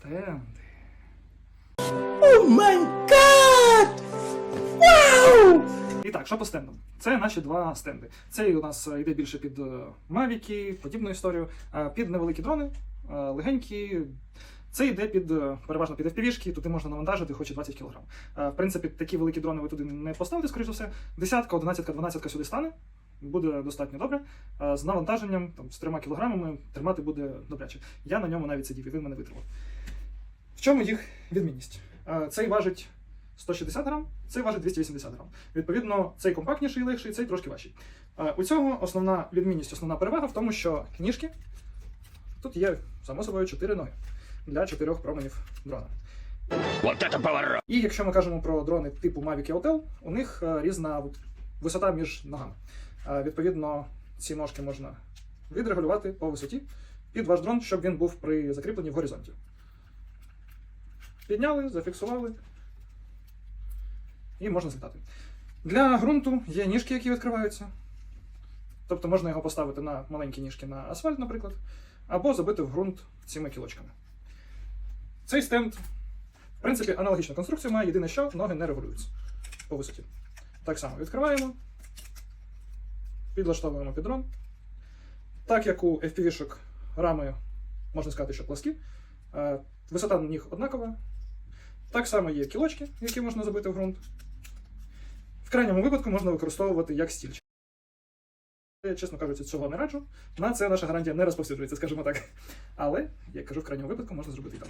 Стенди. О май гад! Вау! І так, що по стендам? Це наші два стенди. Цей у нас е, йде більше під е, мавіки, подібну історію, під невеликі дрони, е, легенькі. Це йде під е, переважно під FPV-шки, туди можна навантажити хоч і 20 кг. В принципі, такі великі дрони ви туди не поставите, скоріш за все. Десятка, одинадцятка, дванадцятка сюди стане. Буде достатньо добре. Е, З навантаженням там, з трьома кілограмами тримати буде добряче. Я на ньому навіть сидів, і він мене витримав. В чому їх відмінність? Е, Цей важить 160 грам, цей важить 280 грам. Відповідно, цей компактніший, і легший, цей трошки важчий. Е, У цього основна відмінність, основна перевага в тому, що ніжки тут є, само собою, 4 ноги для 4 променів дрона. Вот это поворот! І якщо ми кажемо про дрони типу Mavic і Autel, у них різна висота між ногами. Е, Відповідно, ці ножки можна відрегулювати по висоті під ваш дрон, щоб він був при закріпленні в горизонті. Підняли, зафіксували і можна злітати. Для ґрунту є ніжки, які відкриваються. Тобто можна його поставити на маленькі ніжки на асфальт, наприклад, або забити в ґрунт цими кілочками. Цей стенд в принципі, аналогічну конструкцію має, єдине, що ноги не регулюються по висоті. Так само відкриваємо, підлаштовуємо під дрон. Так як у FPV-шок рами, можна сказати, що пласкі, е, висота на них однакова. Так само є кілочки, які можна забити в ґрунт. В крайньому випадку можна використовувати як стільчик. Я, чесно кажучи, цього не раджу. На це наша гарантія не розповсюджується, скажімо так. Але, як кажу, в крайньому випадку можна зробити і так.